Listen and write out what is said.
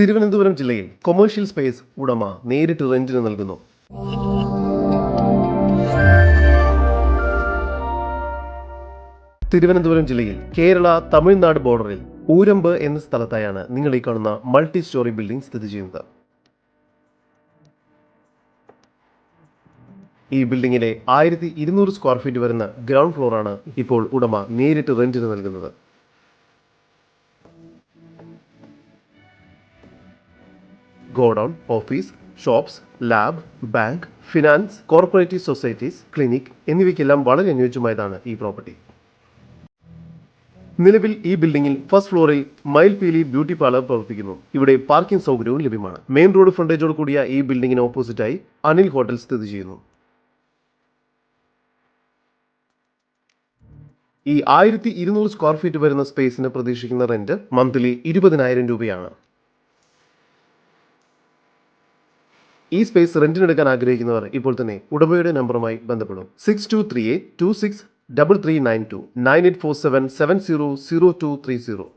തിരുവനന്തപുരം ജില്ലയിൽ commercial space ഉടമ നേരിട്ട് റെന്റിന് നൽകുന്നു. തിരുവനന്തപുരം ജില്ലയിൽ കേരള തമിഴ്നാട് ബോർഡറിൽ ഊരമ്പ് എന്ന സ്ഥലത്തായാണ് നിങ്ങൾ ഈ കാണുന്ന മൾട്ടി സ്റ്റോറി ബിൽഡിംഗ് സ്ഥിതി ചെയ്യുന്നത്. ഈ ബിൽഡിംഗിലെ ആയിരത്തി ഇരുന്നൂറ് സ്ക്വയർ ഫീറ്റ് വരുന്ന ഗ്രൗണ്ട് ഫ്ലോറാണ് ഇപ്പോൾ ഉടമ നേരിട്ട് റെന്റിന് നൽകുന്നത്. Godown office shops lab bank finance cooperative societies clinic എന്നിവയ്ക്കെല്ലാം വളരെ അനുയോജ്യമായതാണ് ഈ പ്രോപ്പർട്ടി. നിലവിൽ ഈ ബിൽഡിംഗിൽ ഫസ്റ്റ് ഫ്ലോറിൽ മയിൽപീലി ബ്യൂട്ടി പാർലർ പ്രവർത്തിക്കുന്നു. ഇവിടെ പാർക്കിംഗ് സൗകര്യവും ലഭ്യമാണ്. മെയിൻ റോഡ് ഫ്രണ്ടേജോട് കൂടിയ ഈ ബിൽഡിംഗിന് ഓപ്പോസിറ്റായി അനിൽ ഹോട്ടൽ സ്ഥിതി ചെയ്യുന്നു. ഈ ആയിരത്തി ഇരുന്നൂറ് സ്ക്വയർ ഫീറ്റ് വരുന്ന സ്പേസിന് പ്രതീക്ഷിക്കുന്ന റെന്റ് മന്ത്ലി ഇരുപതിനായിരം രൂപയാണ്. ഈ സ്പേസ് റെന്റിനെടുക്കാൻ ആഗ്രഹിക്കുന്നവർ ഇപ്പോൾ തന്നെ ഉടമയുടെ നമ്പറുമായി ബന്ധപ്പെടും. Six two three eight two six double three nine two nine eight four seven seven zero zero two three zero